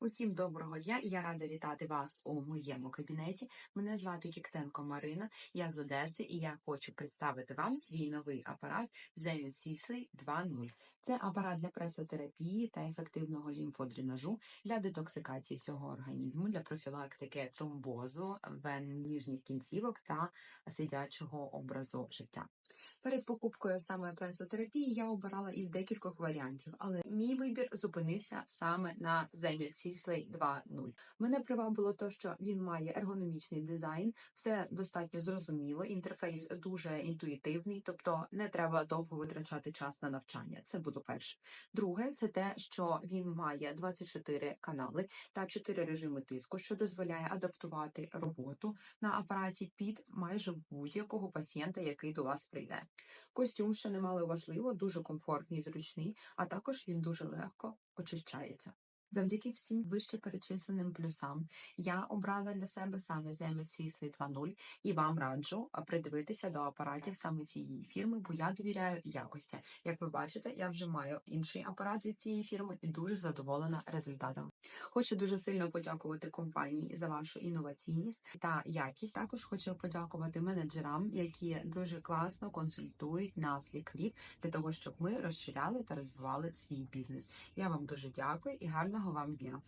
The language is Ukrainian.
Усім доброго дня! Я рада вітати вас у моєму кабінеті. Мене звати Кіктенко Марина, я з Одеси, і я хочу представити вам свій новий апарат Zenit Sisley 2.0. Це апарат для пресотерапії та ефективного лімфодренажу для детоксикації всього організму, для профілактики тромбозу, вен ніжніх кінцівок та сидячого образу життя. Перед покупкою саме пресотерапії я обирала із декількох варіантів, але мій вибір зупинився саме на Zenit Sisley 2.0. Мене привабило те, що він має ергономічний дизайн, все достатньо зрозуміло, інтерфейс дуже інтуїтивний, тобто не треба довго витрачати час на навчання. Це було перше. Друге, це те, що він має 24 канали та 4 режими тиску, що дозволяє адаптувати роботу на апараті під майже будь-якого пацієнта, який до вас прийде. Костюм, що немало важливо, дуже комфортний і зручний, а також він дуже легко очищається. Завдяки всім вище перечисленим плюсам я обрала для себе саме Sisley 2.0 і вам раджу придивитися до апаратів саме цієї фірми, бо я довіряю якості. Як ви бачите, я вже маю інший апарат від цієї фірми і дуже задоволена результатом. Хочу дуже сильно подякувати компанії за вашу інноваційність та якість. Також хочу подякувати менеджерам, які дуже класно консультують нас, лікарів, для того, щоб ми розширяли та розвивали свій бізнес. Я вам дуже дякую і гарного вам дня.